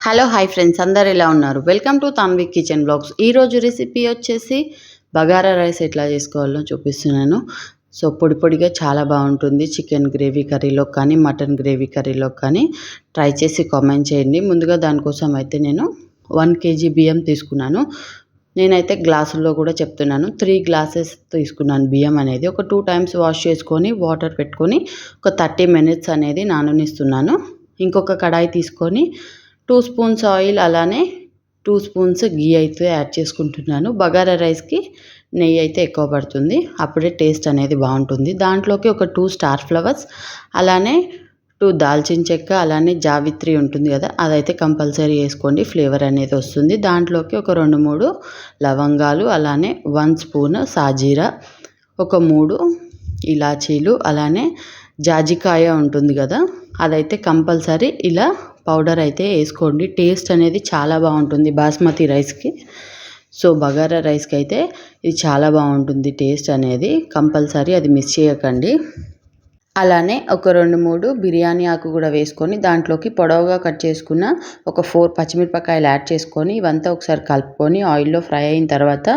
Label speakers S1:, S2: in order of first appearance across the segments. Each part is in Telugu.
S1: హలో హాయ్ ఫ్రెండ్స్ అందరు ఎలా ఉన్నారు? Welcome to Tanvi kitchen blogs ఈరోజు రెసిపీ వచ్చేసి బగారా రైస్ ఎట్లా చేసుకోవాలో చూపిస్తున్నాను. సో పొడి పొడిగా చాలా బాగుంటుంది. చికెన్ గ్రేవీ కర్రీలో కానీ మటన్ గ్రేవీ కర్రీలో కానీ ట్రై చేసి కామెంట్ చేయండి. ముందుగా దానికోసం అయితే నేను వన్ కేజీ బియ్యం తీసుకున్నాను. నేనైతే గ్లాసుల్లో కూడా చెప్తున్నాను. త్రీ గ్లాసెస్ తీసుకున్నాను బియ్యం అనేది. ఒక టూ టైమ్స్ వాష్ చేసుకొని వాటర్ పెట్టుకొని ఒక థర్టీ మినిట్స్ అనేది నాననిస్తున్నాను. ఇంకొక కడాయి తీసుకొని టూ స్పూన్స్ ఆయిల్ అలానే టూ స్పూన్స్ గీ అయితే యాడ్ చేసుకుంటున్నాను. బగారా రైస్కి నెయ్యి అయితే ఎక్కువ పడుతుంది. అప్పుడే టేస్ట్ అనేది బాగుంటుంది. దాంట్లోకి ఒక టూ స్టార్ ఫ్లవర్స్ అలానే టూ దాల్చిన చెక్క అలానే జావిత్రి ఉంటుంది కదా అదైతే కంపల్సరీ వేసుకోండి. ఫ్లేవర్ అనేది వస్తుంది. దాంట్లోకి ఒక రెండు మూడు లవంగాలు అలానే వన్ స్పూన్ సాజీరా ఒక మూడు ఇలాచీలు అలానే జాజికాయ ఉంటుంది కదా అదైతే కంపల్సరీ ఇలా పౌడర్ అయితే వేసుకోండి. టేస్ట్ అనేది చాలా బాగుంటుంది బాస్మతి రైస్కి. సో బగారా రైస్కి అయితే ఇది చాలా బాగుంటుంది టేస్ట్ అనేది. కంపల్సరీ అది మిస్ చేయకండి. అలానే ఒక రెండు మూడు బిర్యానీ ఆకు కూడా వేసుకొని దాంట్లోకి పొడవుగా కట్ చేసుకున్న ఒక ఫోర్ పచ్చిమిరపకాయలు యాడ్ చేసుకొని ఇవంతా ఒకసారి కలుపుకొని ఆయిల్లో ఫ్రై అయిన తర్వాత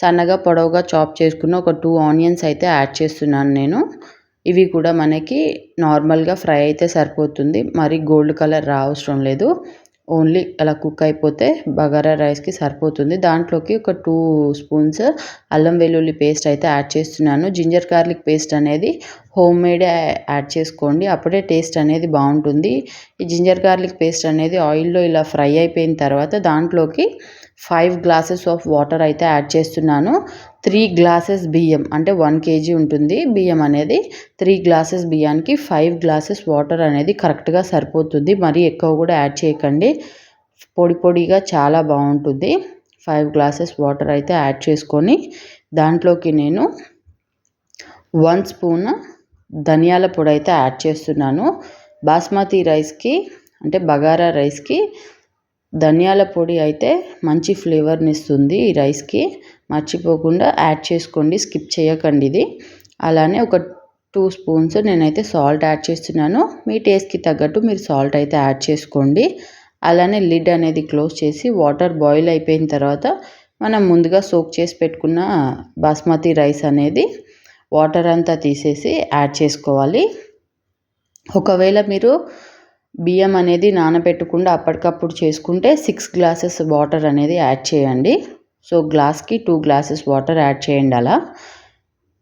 S1: సన్నగా పొడవుగా చాప్ చేసుకున్న ఒక టూ ఆనియన్స్ అయితే యాడ్ చేస్తున్నాను నేను. ఇవి కూడా మనకి నార్మల్గా ఫ్రై అయితే సరిపోతుంది. మరి గోల్డ్ కలర్ రావసరం లేదు. ఓన్లీ అలా కుక్ అయిపోతే బగారా రైస్కి సరిపోతుంది. దాంట్లోకి ఒక టూ స్పూన్స్ అల్లం వెల్లుల్లి పేస్ట్ అయితే యాడ్ చేస్తున్నాను. జింజర్ గార్లిక్ పేస్ట్ అనేది హోమ్ మేడే యాడ్ చేసుకోండి. అప్పుడే టేస్ట్ అనేది బాగుంటుంది. ఈ జింజర్ గార్లిక్ పేస్ట్ అనేది ఆయిల్లో ఇలా ఫ్రై అయిపోయిన తర్వాత దాంట్లోకి ఫైవ్ గ్లాసెస్ ఆఫ్ వాటర్ అయితే యాడ్ చేస్తున్నాను. త్రీ గ్లాసెస్ బియ్యం అంటే వన్ కేజీ ఉంటుంది బియ్యం అనేది. త్రీ గ్లాసెస్ బియ్యానికి ఫైవ్ గ్లాసెస్ వాటర్ అనేది కరెక్ట్గా సరిపోతుంది. మరీ ఎక్కువ కూడా యాడ్ చేయకండి. పొడి పొడిగా చాలా బాగుంటుంది. ఫైవ్ గ్లాసెస్ వాటర్ అయితే యాడ్ చేసుకొని దాంట్లోకి నేను వన్ స్పూన్ ధనియాల పొడి అయితే యాడ్ చేస్తున్నాను. బాస్మతి రైస్కి అంటే బగారా రైస్కి ధనియాల పొడి అయితే మంచి ఫ్లేవర్ని ఇస్తుంది ఈ రైస్కి. మర్చిపోకుండా యాడ్ చేసుకోండి స్కిప్ చేయకండి ఇది. అలానే ఒక టూ స్పూన్స్ నేనైతే సాల్ట్ యాడ్ చేస్తున్నాను. మీ టేస్ట్కి తగ్గట్టు మీరు సాల్ట్ అయితే యాడ్ చేసుకోండి. అలానే లిడ్ అనేది క్లోజ్ చేసి వాటర్ బాయిల్ అయిపోయిన తర్వాత మనం ముందుగా సోక్ చేసి పెట్టుకున్న బాస్మతి రైస్ అనేది వాటర్ అంతా తీసేసి యాడ్ చేసుకోవాలి. ఒకవేళ మీరు బియ్యం అనేది నానబెట్టకుండా అప్పటికప్పుడు చేసుకుంటే సిక్స్ గ్లాసెస్ వాటర్ అనేది యాడ్ చేయండి. సో గ్లాస్కి టూ గ్లాసెస్ వాటర్ యాడ్ చేయండి అలా.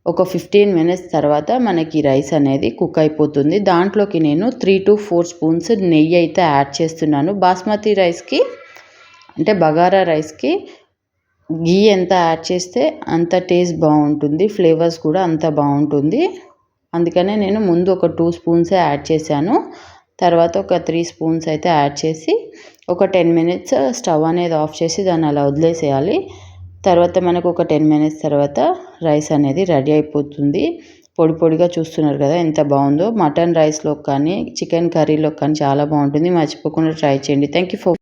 S1: ఒక ఫిఫ్టీన్ మినిట్స్ తర్వాత మనకి రైస్ అనేది కుక్ అయిపోతుంది. దాంట్లోకి నేను త్రీ టు ఫోర్ స్పూన్స్ నెయ్యి అయితే యాడ్ చేస్తున్నాను. బాస్మతి రైస్కి అంటే బగారా రైస్కి గీ ఎంత యాడ్ చేస్తే అంత టేస్ట్ బాగుంటుంది. ఫ్లేవర్స్ కూడా అంత బాగుంటుంది. అందుకనే నేను ముందు ఒక టూ స్పూన్సే యాడ్ చేశాను. తర్వాత ఒక త్రీ స్పూన్స్ అయితే యాడ్ చేసి ఒక టెన్ మినిట్స్ స్టవ్ అనేది ఆఫ్ చేసి దాన్ని అలా వదిలేసేయాలి. తర్వాత మనకు ఒక టెన్ మినిట్స్ తర్వాత రైస్ అనేది రెడీ అయిపోతుంది. పొడి పొడిగా చూస్తున్నారు కదా ఎంత బాగుందో. మటన్ రైస్లో కానీ చికెన్ కర్రీలో కానీ చాలా బాగుంటుంది. మర్చిపోకుండా ట్రై చేయండి. Thank you for